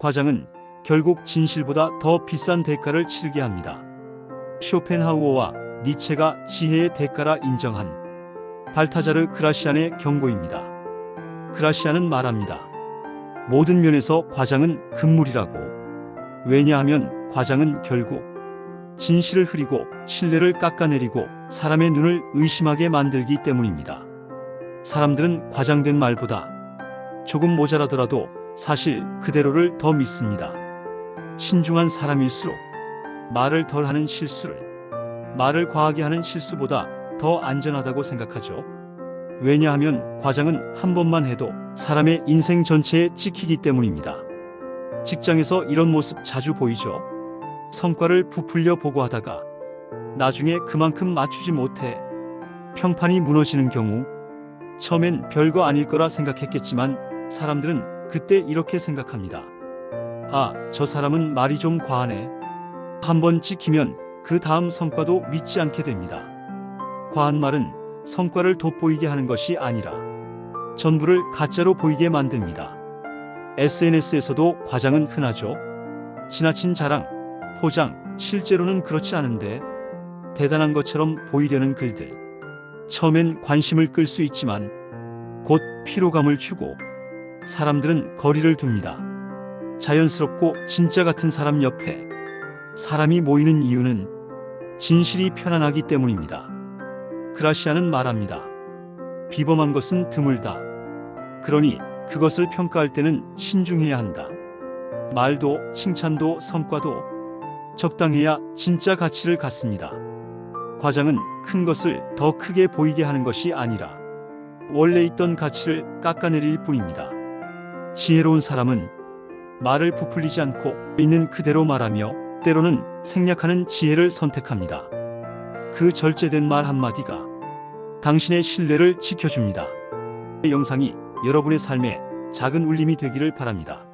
과장은 결국 진실보다 더 비싼 대가를 치르게 합니다. 쇼펜하우어와 니체가 지혜의 대가라 인정한 발타자르 그라시안의 경고입니다. 그라시안은 말합니다. 모든 면에서 과장은 금물이라고. 왜냐하면 과장은 결국 진실을 흐리고 신뢰를 깎아내리고 사람의 눈을 의심하게 만들기 때문입니다. 사람들은 과장된 말보다 조금 모자라더라도 사실 그대로를 더 믿습니다. 신중한 사람일수록 말을 덜 하는 실수를 말을 과하게 하는 실수보다 더 안전하다고 생각하죠. 왜냐하면 과장은 한 번만 해도 사람의 인생 전체에 찍히기 때문입니다. 직장에서 이런 모습 자주 보이죠. 성과를 부풀려 보고하다가 나중에 그만큼 맞추지 못해 평판이 무너지는 경우 처음엔 별거 아닐 거라 생각했겠지만 사람들은 그때 이렇게 생각합니다. 아, 저 사람은 말이 좀 과하네. 한 번 찍히면 그 다음 성과도 믿지 않게 됩니다. 과한 말은 성과를 돋보이게 하는 것이 아니라 전부를 가짜로 보이게 만듭니다. SNS에서도 과장은 흔하죠. 지나친 자랑, 포장, 실제로는 그렇지 않은데 대단한 것처럼 보이려는 글들. 처음엔 관심을 끌 수 있지만 곧 피로감을 주고 사람들은 거리를 둡니다. 자연스럽고 진짜 같은 사람 옆에 사람이 모이는 이유는 진실이 편안하기 때문입니다. 그라시아는 말합니다. 비범한 것은 드물다. 그러니 그것을 평가할 때는 신중해야 한다. 말도 칭찬도 성과도 적당해야 진짜 가치를 갖습니다. 과장은 큰 것을 더 크게 보이게 하는 것이 아니라 원래 있던 가치를 깎아내릴 뿐입니다. 지혜로운 사람은 말을 부풀리지 않고 있는 그대로 말하며 때로는 생략하는 지혜를 선택합니다. 그 절제된 말 한마디가 당신의 신뢰를 지켜줍니다. 이 영상이 여러분의 삶에 작은 울림이 되기를 바랍니다.